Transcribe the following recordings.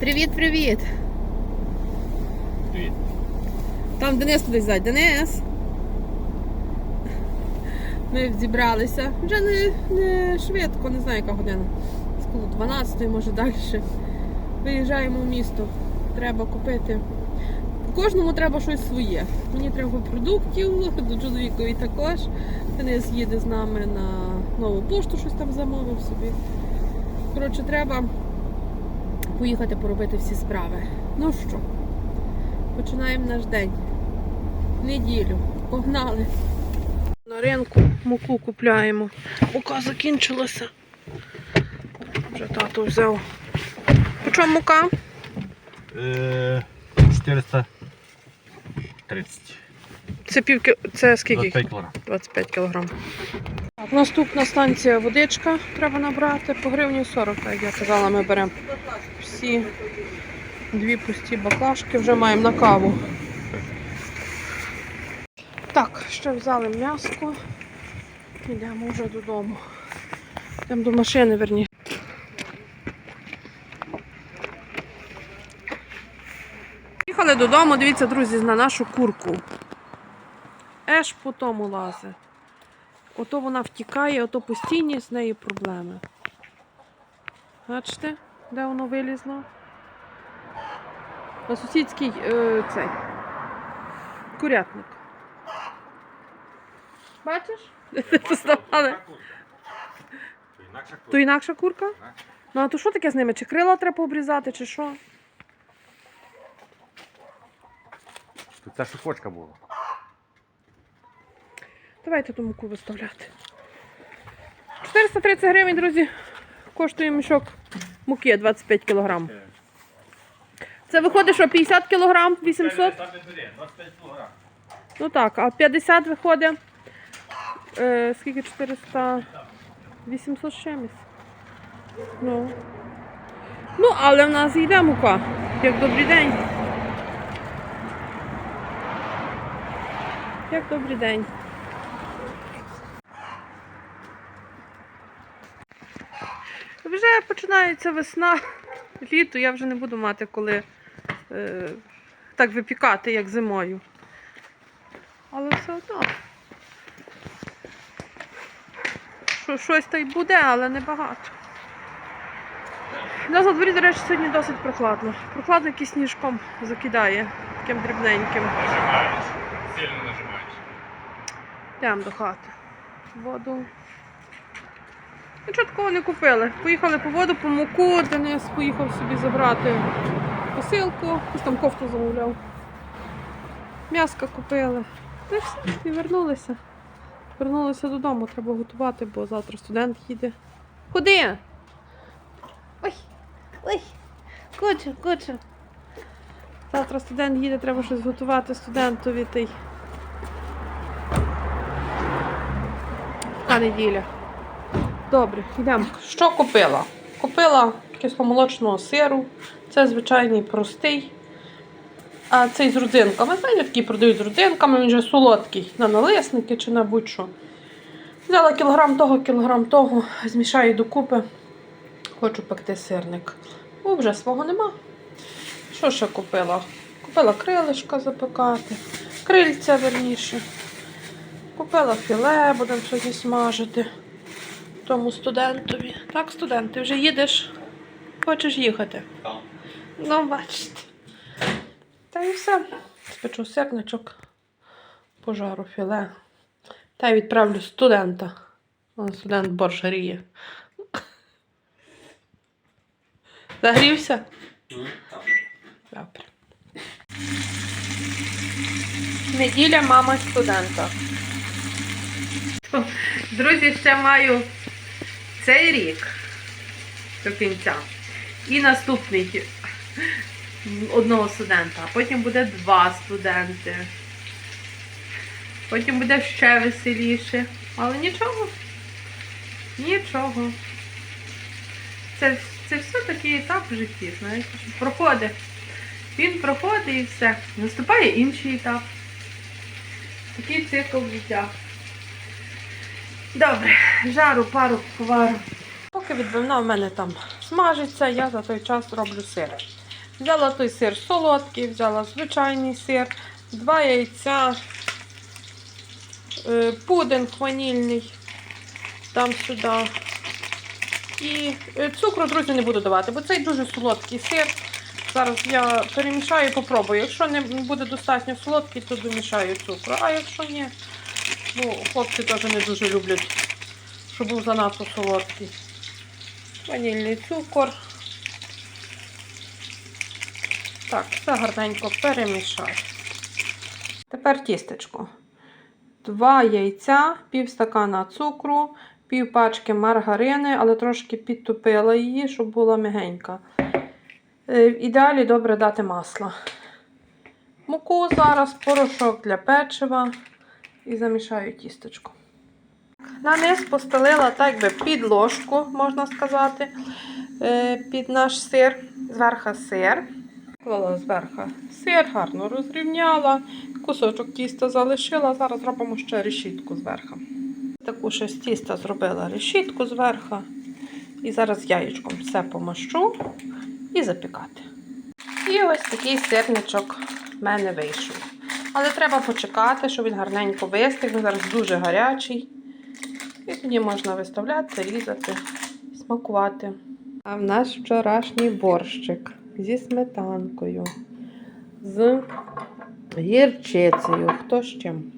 Привіт, привіт. Привіт. Там Денис туди зайде. Денис. Ми зібралися. Вже не, не швидко, не знаю, яка година. Скоро 12 може далі. Виїжджаємо в місто. Треба купити. Кожному треба щось своє. Мені треба продуктів, до чоловікові також. Денис їде з нами на нову пошту, щось там замовив собі. Коротше, треба поїхати поробити всі справи. Ну що, починаємо наш день. Неділю. Погнали. На ринку муку купляємо. Мука закінчилася. Вже тато взяв. По чому мука? Е, 430. Це пів кі- це скільки? 25 кг. 25 кг. Наступна станція водичка треба набрати по гривні 40, як я казала, ми беремо всі дві пусті баклажки, вже маємо на каву. Так, ще взяли м'яско. Йдемо вже додому. Йдемо до машини, верні. Їхали додому, дивіться, друзі, на нашу курку. Еш по тому лазе. Ото вона втікає, ото постійні з нею проблеми. Бачите, де воно вилізло? На сусідський е, цей курятник. Бачиш? Поставали. То інакша курка? Ну а то що таке з ними? Чи крила треба обрізати, чи що? Тут ця шухочка була. Давайте ту муку виставляти. 430 гривень, друзі, коштує мішок муки 25 кг. Це виходить, що 50 кг 800? 25 кг. Ну так, а 50 виходить. Е, скільки 400? 800 з чимось. Ну. ну, але в нас йде мука. Як добрий день. Як добрий день. Вже починається весна, літо, я вже не буду мати коли е, так випікати, як зимою. Але все одно. Що, щось та й буде, але не багато. У нас на дворі, до речі, сьогодні досить прохладно. Прохладно якийсь сніжком закидає, таким дрібненьким. Нажимаєш. Сильно нажимаєш. Йдемо до хати. Воду. Нічого такого не купили. Поїхали по воду, по муку, Денис поїхав собі забрати посилку, якусь там кофту замовляв. М'яска купили. Та й все, і вернулися. Вернулися додому, треба готувати, бо завтра студент їде. Куди? Ой, ой, куча, куча. Завтра студент їде, треба щось готувати студентові. Й неділя. Добре, йдемо. Що купила? Купила кисломолочного сиру. Це звичайний простий. А цей з родзинками. Знаєте, такі продають з родзинками, він вже солодкий на налисники чи на будь-що. Взяла кілограм того, кілограм того, змішаю докупи. Хочу пекти сирник. О, вже свого нема. Що ще купила? Купила крилишка запекати, крильця верніше. Купила філе, будемо сьогодні смажити. Тому студентові. Так, студент, ти вже їдеш? Хочеш їхати? Так. Ну, бачите. Та і все. Спечу сирничок, пожару філе. Та й відправлю студента. Вон студент борщ гріє. Загрівся? Добре. Неділя мама студента. Друзі, ще маю цей рік до кінця. І наступний одного студента. А потім буде два студенти. Потім буде ще веселіше. Але нічого. Нічого. Це, це все такий етап в житті, знаєте, проходить. Він проходить і все. Наступає інший етап. Такий цикл життя. Добре, жару пару повару. Поки відбивна в мене там смажиться, я за той час роблю сир. Взяла той сир солодкий, взяла звичайний сир, два яйця, е, пудинг ванільний, там сюди. І е, цукру, друзі, не буду давати, бо цей дуже солодкий сир. Зараз я перемішаю і попробую. Якщо не буде достатньо солодкий, то домішаю цукру. А якщо ні, ну, хлопці теж не дуже люблять, щоб був занадто солодкий. Ванільний цукор. Так, все гарненько перемішаю. Тепер тістечко. Два яйця, пів стакана цукру, пів пачки маргарини, але трошки підтопила її, щоб була м'ягенька. Е, В ідеалі добре дати масло. Муку зараз, порошок для печива і замішаю тістечко. На низ постелила так би під ложку, можна сказати, е, під наш сир, зверху сир. Клала зверху сир, гарно розрівняла, кусочок тіста залишила. Зараз робимо ще решітку зверху. Таку ще з тіста зробила решітку зверху. І зараз яєчком все помащу і запікати. І ось такий сирничок в мене вийшов. Але треба почекати, щоб він гарненько вистиг. Він зараз дуже гарячий. І тоді можна виставляти, різати, смакувати. А в нас вчорашній борщик зі сметанкою, з гірчицею, хто з чим.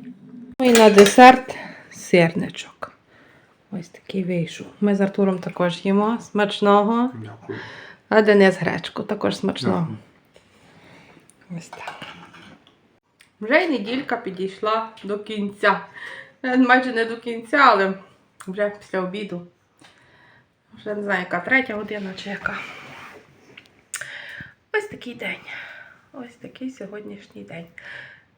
Ну і на десерт сирничок. Ось такий вийшов. Ми з Артуром також їмо. Смачного. Дякую. А Денис гречку також смачного. Дякую. Ось так. Вже й неділька підійшла до кінця. Е, Майже не до кінця, але вже після обіду. Вже не знаю, яка третя година чи яка. Ось такий день. Ось такий сьогоднішній день.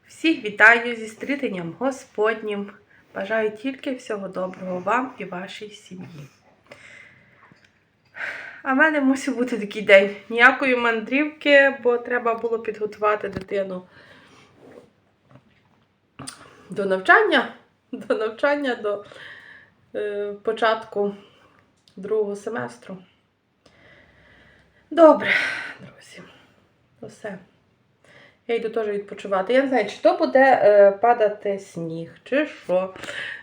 Всіх вітаю зі стрітенням Господнім. Бажаю тільки всього доброго вам і вашій сім'ї. А в мене мусив бути такий день. Ніякої мандрівки, бо треба було підготувати дитину до навчання, до навчання, до е, початку другого семестру. Добре, друзі. Все. Я йду теж відпочивати. Я не знаю, чи то буде е, падати сніг, чи що.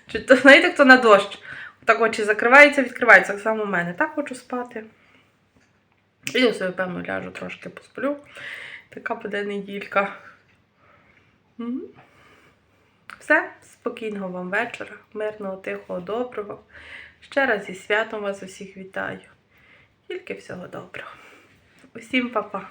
Чи то, знаєте, хто на дощ. Так очі закриваються, відкриваються. Так само в мене. Так хочу спати. І собі, певно, ляжу трошки посплю. Така буде неділька. Мгм. Все, спокійного вам вечора, мирного, тихого, доброго. Ще раз зі святом вас усіх вітаю. Тільки всього доброго. Усім па-па.